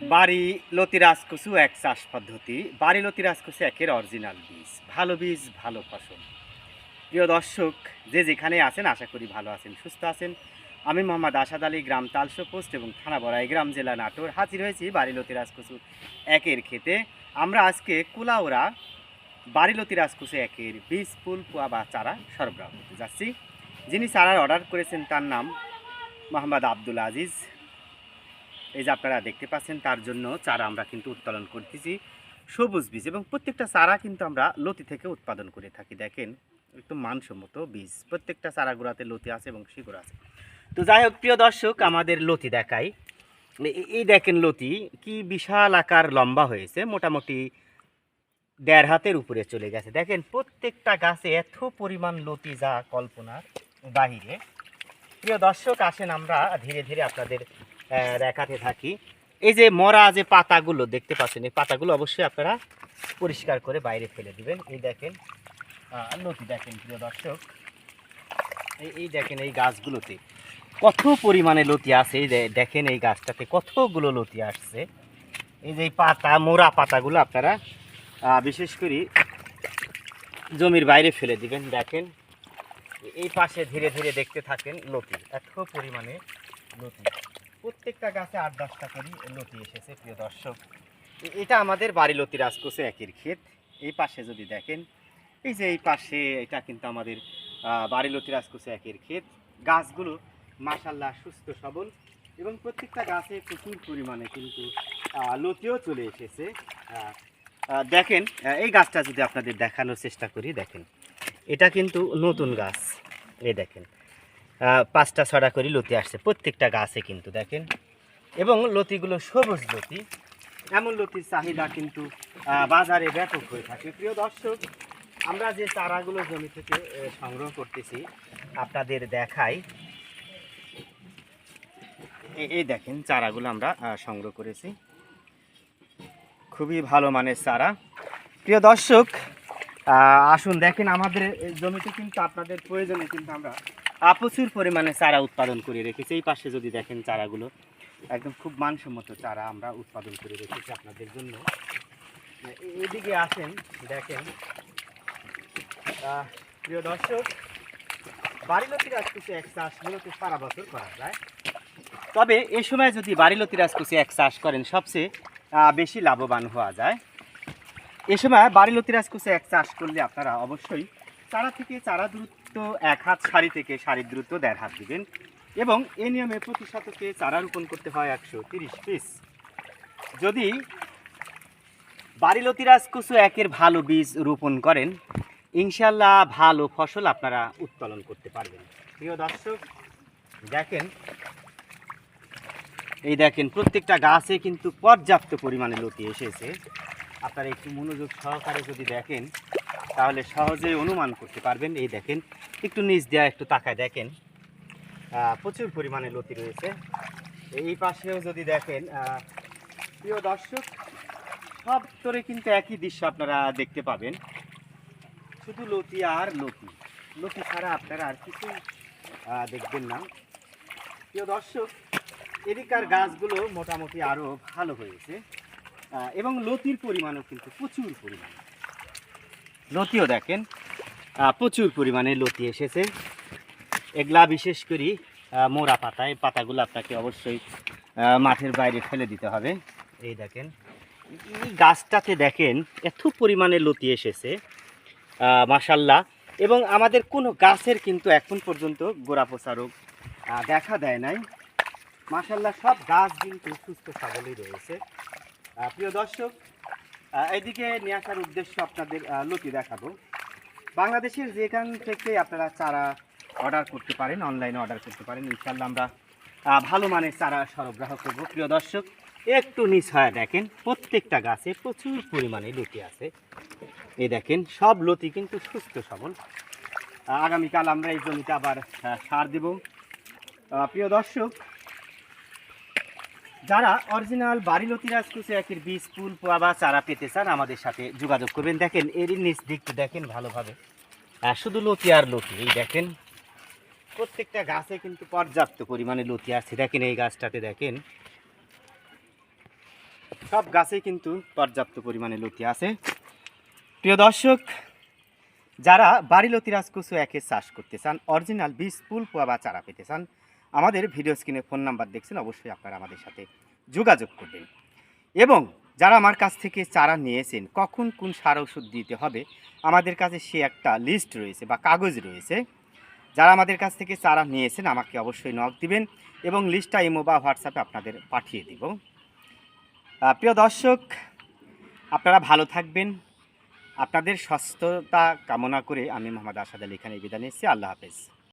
বাড়ি লতি রাজকুসু এক চাষ পদ্ধতি। বাড়ি লতি রাজকুসু একের অরিজিনাল বীজ। ভালো বীজ, ভালো ফসল। প্রিয় দর্শক, যে যেখানে আছেন, আশা করি ভালো আছেন, সুস্থ আছেন, আমি মোহাম্মদ আসাদ আলী, গ্রাম তালসো পোস্ট এবং থানা বড়াই গ্রাম জেলা নাটোর হাজির হয়েছি বাড়ি লতি রাজকুসু একের খেতে আমরা আজকে কুলাউড়া বাড়ি লতি রাজকুসু একের বীজ, ফুল, পোয়া বা চারা সরবরাহ করতে যাচ্ছি। যিনি চারার অর্ডার করেছেন, তার নাম মোহাম্মদ আব্দুল আজিজ। এই যে আপনারা দেখতে পাচ্ছেন, তার জন্য চারা আমরা কিন্তু উৎপাদন করতেছি। সবুজ বীজ এবং প্রত্যেকটা চারা কিন্তু আমরা লতি থেকে উৎপাদন করে থাকি। দেখেন, একটু মানসম্মত বীজ। প্রত্যেকটা চারাগুড়াতে লতি আছে এবং শিকড় আছে। তো যাই হোক, প্রিয় দর্শক, আমাদের লতি দেখাই। এই দেখেন লতি, কি বিশাল আকার লম্বা হয়েছে, মোটামুটি দেড় হাতের উপরে চলে গেছে। দেখেন, প্রত্যেকটা গাছে এত পরিমাণ লতি যা কল্পনার বাহিরে। প্রিয় দর্শক, আসেন আমরা ধীরে ধীরে আপনাদের দেখাতে থাকি। এই যে মরা যে পাতাগুলো, দেখতে পাচ্ছেন, এই পাতাগুলো অবশ্যই আপনারা পরিষ্কার করে বাইরে ফেলে দিবেন। এই দেখেন লতি দেখেন, প্রিয় দর্শক। এই এই দেখেন এই গাছগুলোতে কত পরিমাণে লতি আছে। এই দেখেন এই গাছটাতে কতগুলো লতি আসছে। এই যে পাতা, মোরা পাতাগুলো আপনারা বিশেষ করে জমির বাইরে ফেলে দিবেন। দেখেন, এই পাশে ধীরে ধীরে দেখতে থাকেন লতি, এত পরিমাণে লতি। প্রত্যেকটা গাছে আট দশটা করে লতি এসেছে, প্রিয় দর্শক। এটা আমাদের বাড়ি লতি রাজকোষে একের ক্ষেত। এই পাশে যদি দেখেন, এই যে এই পাশে এটা কিন্তু আমাদের বাড়ি লতি রাজকোষে একের ক্ষেত। গাছগুলো মাশাল্লাহ সুস্থ, সবল এবং প্রত্যেকটা গাছে প্রচুর পরিমাণে কিন্তু লতিও চলে এসেছে। দেখেন এই গাছটা যদি আপনাদের দেখানোর চেষ্টা করি, দেখেন। এটা কিন্তু নতুন গাছ। এই দেখেন। পাঁচটা ছড়া করে লতি আসছে। প্রত্যেকটা গাছে কিন্তু দেখেন। এবং লতিগুলো সবুজ লতি। এমন লতির চাহিদা কিন্তু বাজারে ব্যাপক হয়ে থাকে। প্রিয় দর্শক, আমরা যে চারাগুলো জমি থেকে সংগ্রহ করতেছি, আপনাদের দেখাই। এই দেখেন চারাগুলো আমরা সংগ্রহ করেছি। খুবই ভালো মানের চারা। প্রিয় দর্শক আসুন দেখেন আমাদের জমিতে কিন্তু আপনাদের প্রয়োজনে কিন্তু আমরা প্রচুর পরিমাণে চারা উৎপাদন করে রেখেছি। এই পাশে যদি দেখেন চারাগুলো, একদম খুব মানসম্মত চারা আমরা উৎপাদন করে রেখেছি আপনাদের জন্য। এ- এদিকে আসেন, দেখেন। প্রিয় দর্শক বাড়িলতি রাজকুচি এক চাষ মূলত সারা বছর করা যায়। তবে এই সময় যদি বাড়িলতি রাজকুচি এক চাষ করেন, সবচেয়ে বেশি লাভবান হওয়া যায়। এ সময় বাড়িলতি রাজকুচি এক চাষ করলে আপনারা অবশ্যই চারা থেকে চারা দূরত্ব এক হাত সারি থেকে সারির দ্রুত দেড় হাত দিবেন এবং এই নিয়মে প্রতি শতকে চারা রোপণ করতে হয় একশো তিরিশ পিস। যদি বাড়িলতি রাজকুচু একের ভালো বীজ রোপণ করেন ইনশাল্লাহ ভালো ফসল আপনারা উৎপাদন করতে পারবেন। প্রিয় দর্শক, দেখেন, এই দেখেন প্রত্যেকটা গাছে কিন্তু পর্যাপ্ত পরিমাণে লতি এসেছে। আপনারা একটু মনোযোগ সহকারে যদি দেখেন তাহলে সহজেই অনুমান করতে পারবেন। এই দেখেন, একটু নিচ দেওয়া একটু তাকায় দেখেন। প্রচুর পরিমাণে লতি রয়েছে। এই পাশেও যদি দেখেন প্রিয় দর্শক, সব তোরে কিন্তু একই দৃশ্য আপনারা দেখতে পাবেন। শুধু লতি আর লতি। লতি ছাড়া আপনারা আর কিছু দেখবেন না। প্রিয় দর্শক এদিকার গাছগুলো মোটামুটি আরও ভালো হয়েছে। এবং লতির পরিমাণও কিন্তু প্রচুর পরিমাণ। লতিও দেখেন প্রচুর পরিমাণে লতি এসেছে। এগুলা বিশেষ করে মোড়া পাতা এই পাতাগুলো আপনাকে অবশ্যই মাঠের বাইরে ফেলে দিতে হবে। এই দেখেন, এই গাছটাতে দেখেন, এত পরিমাণে লতি এসেছে মাসাল্লাহ এবং আমাদের কোনো গাছের কিন্তু এখন পর্যন্ত গোড়া পচা রোগ দেখা দেয় নাই। মাসাল্লাহ সব গাছ কিন্তু সুস্থ সবলই রয়েছে প্রিয় দর্শক এইদিকে নিয়ে আসার উদ্দেশ্য আপনাদের লতি দেখাবো। বাংলাদেশের যেখান থেকে আপনারা চারা অর্ডার করতে পারেন অনলাইনে অর্ডার করতে পারেন ইনশাল্লাহ আমরা ভালো মানের চারা সরবরাহ করব। প্রিয় দর্শক, একটু নিচ হয় দেখেন, প্রত্যেকটা গাছে প্রচুর পরিমাণে লতি আছে। এই দেখেন, সব লতি কিন্তু সুস্থ সবল। আগামীকাল আমরা এই জমিতে আবার সার দেব। প্রিয় দর্শক যারা অরিজিনাল বাড়ি লতি রাজকুচি একের বীজ ফুল পোয়া বা চারা পেতে চান আমাদের সাথে যোগাযোগ করবেন। দেখেন এরই নিচ দিকটা দেখেন ভালোভাবে। আহ, শুধু লতি আর লতি এই দেখেন প্রত্যেকটা গাছে কিন্তু পর্যাপ্ত পরিমাণে লতি আছে। দেখেন এই গাছটাতে দেখেন সব গাছেই কিন্তু পর্যাপ্ত পরিমাণে লতি আছে। প্রিয় দর্শক যারা বাড়ি লতি রাজকুসু একে চাষ করতে চান অরিজিনাল বীজ ফুল পোয়া বা চারা পেতে চান আমাদের ভিডিও স্ক্রিনে ফোন নাম্বার দেখছেন, অবশ্যই আপনারা আমাদের সাথে যোগাযোগ করবেন। এবং যারা আমার কাছ থেকে চারা নিয়েছেন, কখন কোন সার ওষুধ দিতে হবে, আমাদের কাছে সে একটা লিস্ট রয়েছে বা কাগজ রয়েছে। যারা আমাদের কাছ থেকে চারা নিয়েছেন, আমাকে অবশ্যই নক দিবেন এবং লিস্টটা ইমো বা হোয়াটসঅ্যাপে আপনাদের পাঠিয়ে দিব। প্রিয় দর্শক, আপনারা ভালো থাকবেন। আপনাদের সুস্থতা কামনা করে আমি মোহাম্মদ আসাদ আলী খান এই বিদায় নিচ্ছি। আল্লাহ হাফেজ।